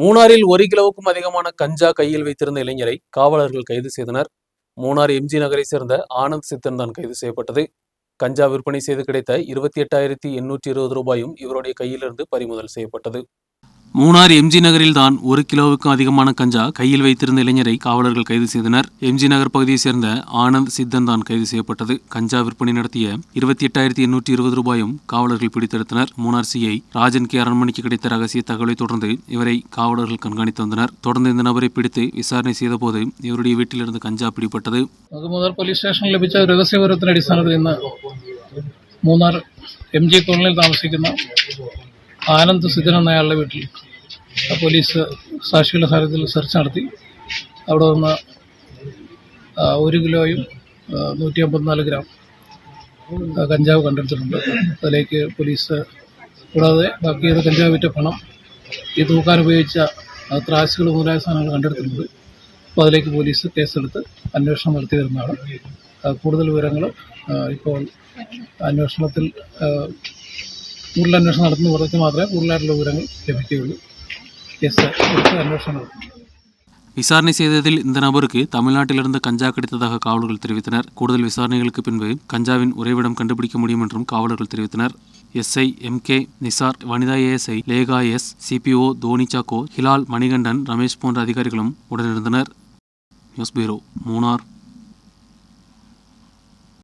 மூணாரில் ஒரு கிலோவுக்கும் அதிகமான கஞ்சா கையில் வைத்திருந்த இளைஞரை காவலர்கள் கைது செய்தனர். மூணார் எம்ஜி நகரை சேர்ந்த ஆனந்த் சித்தன் தான் கைது செய்யப்பட்டது. கஞ்சா விற்பனை செய்து கிடைத்த இருபத்தி எட்டாயிரத்தி எண்ணூற்றி இருபது ரூபாயும் இவருடைய கையிலிருந்து பறிமுதல் செய்யப்பட்டது. மூணார் எம்ஜி நகரில் தான் ஒரு கிலோவுக்கும் அதிகமான கஞ்சா கையில் வைத்திருந்த இளைஞரை காவலர்கள் கைது செய்தனர் எம்ஜி நகர் பகுதியைச் சேர்ந்த ஆனந்த் சித்தன் தான் கைது செய்யப்பட்டது கஞ்சா விற்பனை நடத்திய இருபத்தி எட்டாயிரத்தி எண்ணூற்றி இருபது ரூபாயும் காவலர்கள் பிடித்தெடுத்தனர் மூணார் சிஐ ராஜன் கே அரண்மனைக்கு கிடைத்த ரகசிய தகவலை தொடர்ந்து இவரை காவலர்கள் கண்காணித்து வந்தனர் தொடர்ந்து இந்த நபரை பிடித்து விசாரணை செய்தபோது இவருடைய വീട്ടിലിരുന്ന് കഞ്ചാവ് പിടിപെട്ടത് അത് മൂന്നാർ പോലീസ് സ്റ്റേഷനിൽ ലഭിച്ച രഹസ്യവിവരത്തിന്റെ അടിസ്ഥാനത്തിൽ ഇന്ന് മൂന്നാർ എം ജി കോളനിയിൽ താമസിക്കുന്ന ആനന്ദ് സിദ്ധൻ എന്നയാളുടെ വീട്ടിൽ പോലീസ് സാക്ഷികളുടെ സാന്നിധ്യത്തിൽ സെർച്ച് നടത്തി. അവിടെ നിന്ന് ഒരു കിലോയും നൂറ്റി അമ്പത്തിനാല് ഗ്രാം കഞ്ചാവ് കണ്ടെടുത്തിട്ടുണ്ട്. അതിലേക്ക് പോലീസ് കൂടാതെ ബാക്കി ഇത് കഞ്ചാവ് വിറ്റ പണം ഈ തൂക്കാൻ ഉപയോഗിച്ച ത്രാസുകൾ മുതലായ സാധനങ്ങൾ കണ്ടെടുത്തിട്ടുണ്ട്. അപ്പോൾ അതിലേക്ക് പോലീസ് കേസെടുത്ത് അന്വേഷണം നടത്തി വരുന്നതാണ്. കൂടുതൽ വിവരങ്ങൾ ഇപ്പോൾ അന്വേഷണത്തിൽ കൂടുതൽ അന്വേഷണം നടത്തുന്ന പുറത്ത് മാത്രമേ കൂടുതലായിട്ടുള്ള വിവരങ്ങൾ ലഭിക്കുകയുള്ളൂ. விசாரணை செய்ததில் இந்த நபருக்கு தமிழ்நாட்டிலிருந்து கஞ்சா கிடைத்ததாக காவலர்கள் தெரிவித்தனர். கூடுதல் விசாரணைகளுக்கு பின்பு கஞ்சாவின் உறைவிடம் கண்டுபிடிக்க முடியும் என்றும் காவலர்கள் தெரிவித்தனர். SI M K Nisar Vanitha ASI Lekha S CPO Tony Chacko Hilal Manikandan Ramesh போன்ற அதிகாரிகளும் உடனிருந்தனர். நியூஸ் பீரோ மூனார்